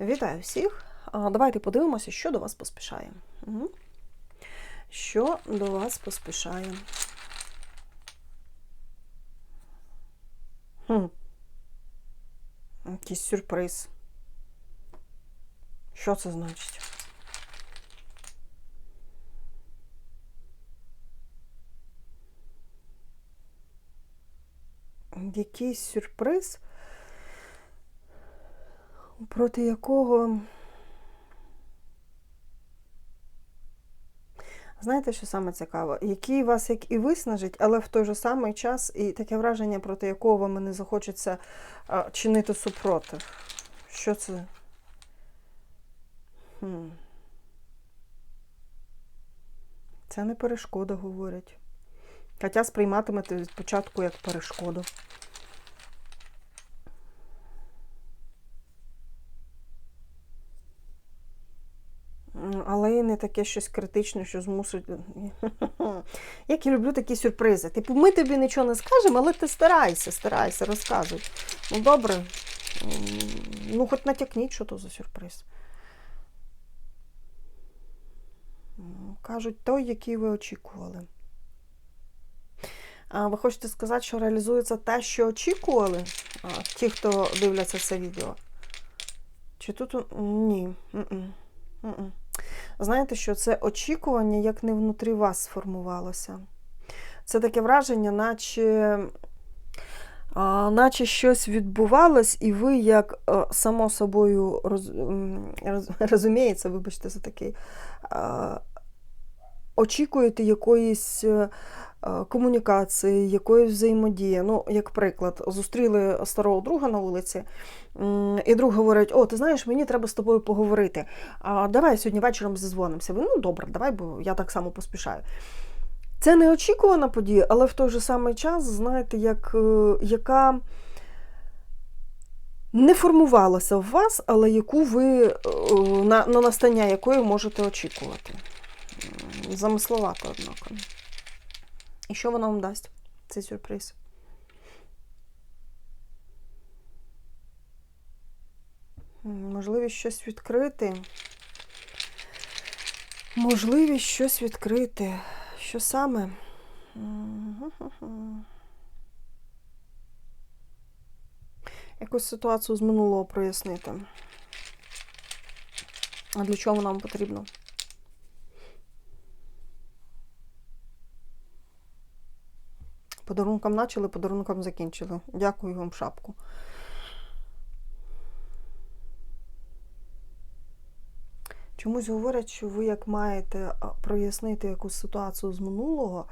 Вітаю всіх! Давайте подивимося, що до вас поспішає. Що до вас поспішає? Хм. Якийсь сюрприз. Що це значить? Якийсь сюрприз, проти якого. Знаєте, що саме цікаво? Який вас як і виснажить, але в той же самий час і таке враження, проти якого вам не захочеться а, чинити супротив. Що це? Хм. Це не перешкода, говорять. Хоча сприйматимете від початку як перешкоду. М, Але і таке щось критичне, що змусить. Як я люблю такі сюрпризи. Типу, ми тобі нічого не скажемо, але ти старайся, старайся, розказуй. Ну, добре. Ну, хоч натякніть, що то за сюрприз. Кажуть, той, який ви очікували. А ви хочете сказати, що реалізується те, що очікували? А, ті, хто дивляться це відео? Чи тут ні. М-м. М-м. Знаєте, що це очікування, як не внутрі вас сформувалося. Це таке враження, наче, наче щось відбувалось, і ви, як само собою роз, роз, розуміється, вибачте, за такий, очікуєте якоїсь е, е, комунікації, якоїсь взаємодії. Ну, як приклад, зустріли старого друга на вулиці, і друг говорить: О, ти знаєш, мені треба з тобою поговорити. А давай сьогодні вечором зізвонимося. Ви, ну добре, давай, бо я так само поспішаю. Це неочікувана подія, але в той же самий час, знаєте, як, е, яка не формувалася в вас, але яку ви на, на настання якої можете очікувати. Замисловато, однако. І що воно вам дасть, цей сюрприз? Можливість щось відкрити. Можливість щось відкрити. Що саме? Якусь ситуацію з минулого прояснити. А для чого нам потрібно? Подарунком начали, подарунком закінчили. Дякую вам, шапку. Чомусь говорять, що ви як маєте прояснити якусь ситуацію з минулого,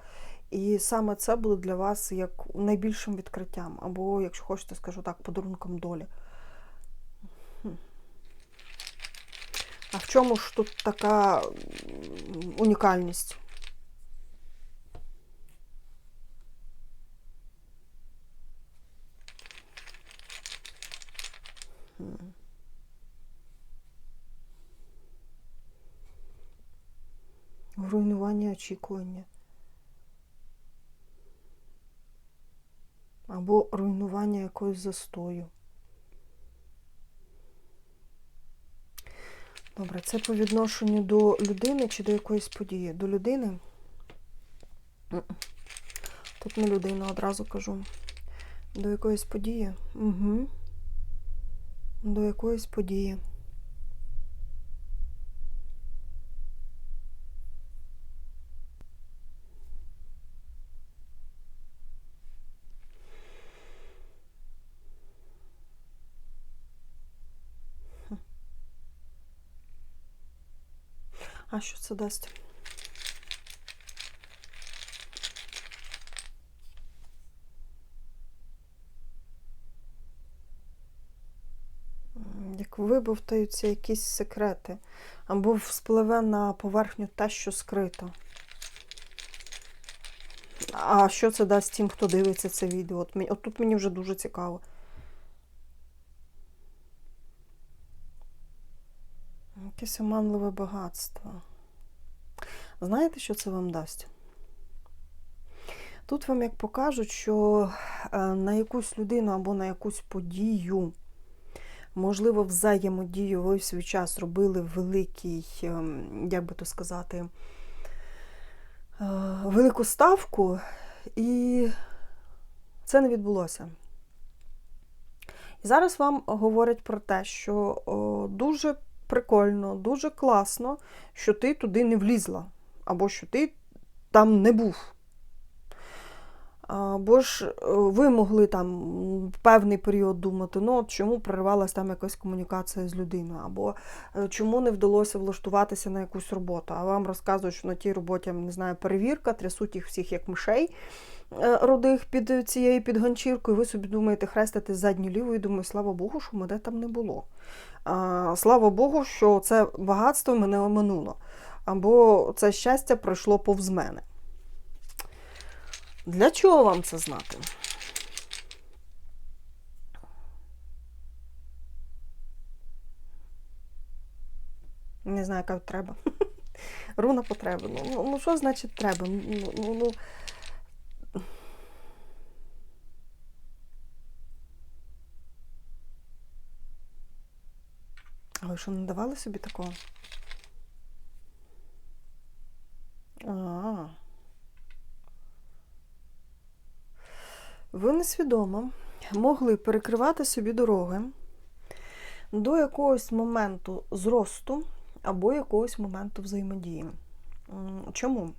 і саме це буде для вас як найбільшим відкриттям. Або, якщо хочете, скажу так, подарунком долі. А в чому ж тут така унікальність? Руйнування очікування. Або руйнування якогось застою. Добре, це по відношенню до людини чи до якоїсь події? До людини? Тут не людина, одразу кажу. До якоїсь події? Угу. До якоїсь події. А що це дасть? Як вибовтаються якісь секрети, або вспливе на поверхню те, що скрито. А що це дасть тим, хто дивиться це відео? От, тут мені вже дуже цікаво. Якесь оманливе багатство. Знаєте, що це вам дасть? Тут вам як покажуть, що е, на якусь людину або на якусь подію можливо, взаємодію ви в свій час робили великий, ем, як би то сказати, е, велику ставку, і це не відбулося. І зараз вам говорять про те, що дуже прикольно, дуже класно, що ти туди не влізла, або що ти там не був. Бо ж е, ви могли там певний період думати, ну от чому проривалася там якась комунікація з людиною, або е, чому не вдалося влаштуватися на якусь роботу. А вам розказують, що на тій роботі не знаю, перевірка, трясуть їх всіх як мишей е, родих під цією підганчіркою. Ви собі думаєте, хрестите задню ліву і думаю, слава Богу, що мене там не було. А, Слава Богу, що це багатство мене оминуло. Або це щастя пройшло повз мене. Для чого вам це знати? Не знаю, яка треба. Руна потреби. Ну, ну, ну що значить треба? Ну, ну, ну. А ви що не давали собі такого? А. Ви несвідомо могли перекривати собі дороги до якогось моменту зросту або якогось моменту взаємодії. Чому?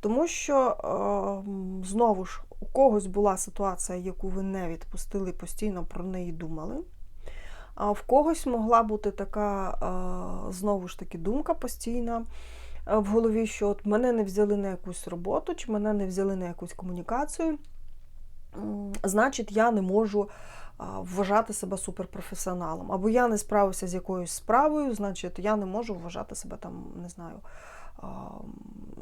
Тому що, знову ж, у когось була ситуація, яку ви не відпустили, постійно про неї думали. А в когось могла бути така, знову ж таки, думка постійна в голові, що от мене не взяли на якусь роботу, чи мене не взяли на якусь комунікацію значить, я не можу вважати себе суперпрофесіоналом. Або я не справився з якоюсь справою, значить, я не можу вважати себе там, не знаю,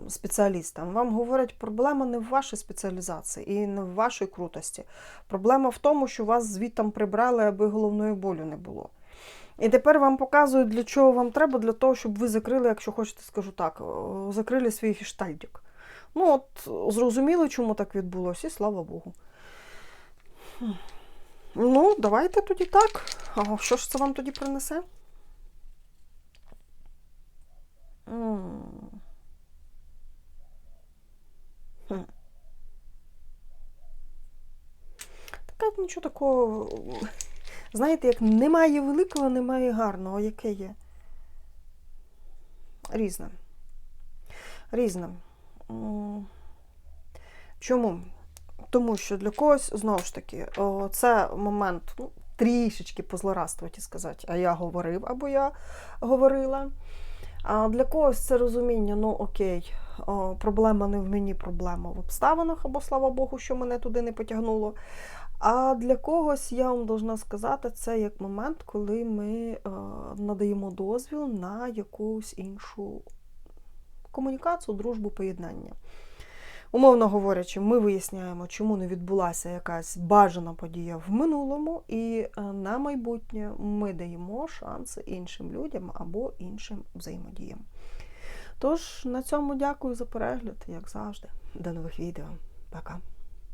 спеціалістом. Вам говорять, проблема не в вашій спеціалізації і не в вашій крутості. Проблема в тому, що вас звідтам прибрали, аби головної болю не було. І тепер вам показують, для чого вам треба, для того, щоб ви закрили, якщо хочете, скажу так, закрили свій гештальдик. Ну, от, зрозуміли, чому так відбулося, і слава Богу. Ну, давайте тоді так. А що ж це вам тоді принесе? Хм. Так нічого такого. Знаєте, як немає великого, немає гарного, яке є. Різне. Різне. Чому? Тому що для когось, знову ж таки, це момент ну, трішечки позлорадствувати сказати, а я говорив або я говорила. А для когось це розуміння, ну окей, проблема не в мені, проблема в обставинах, або слава Богу, що мене туди не потягнуло. А для когось, я вам должна сказати, це як момент, коли ми надаємо дозвіл на якусь іншу комунікацію, дружбу, поєднання. Умовно говорячи, ми виясняємо, чому не відбулася якась бажана подія в минулому, і е, на майбутнє ми даємо шанси іншим людям або іншим взаємодіям. Тож, на цьому дякую за перегляд, як завжди. До нових відео. Пока.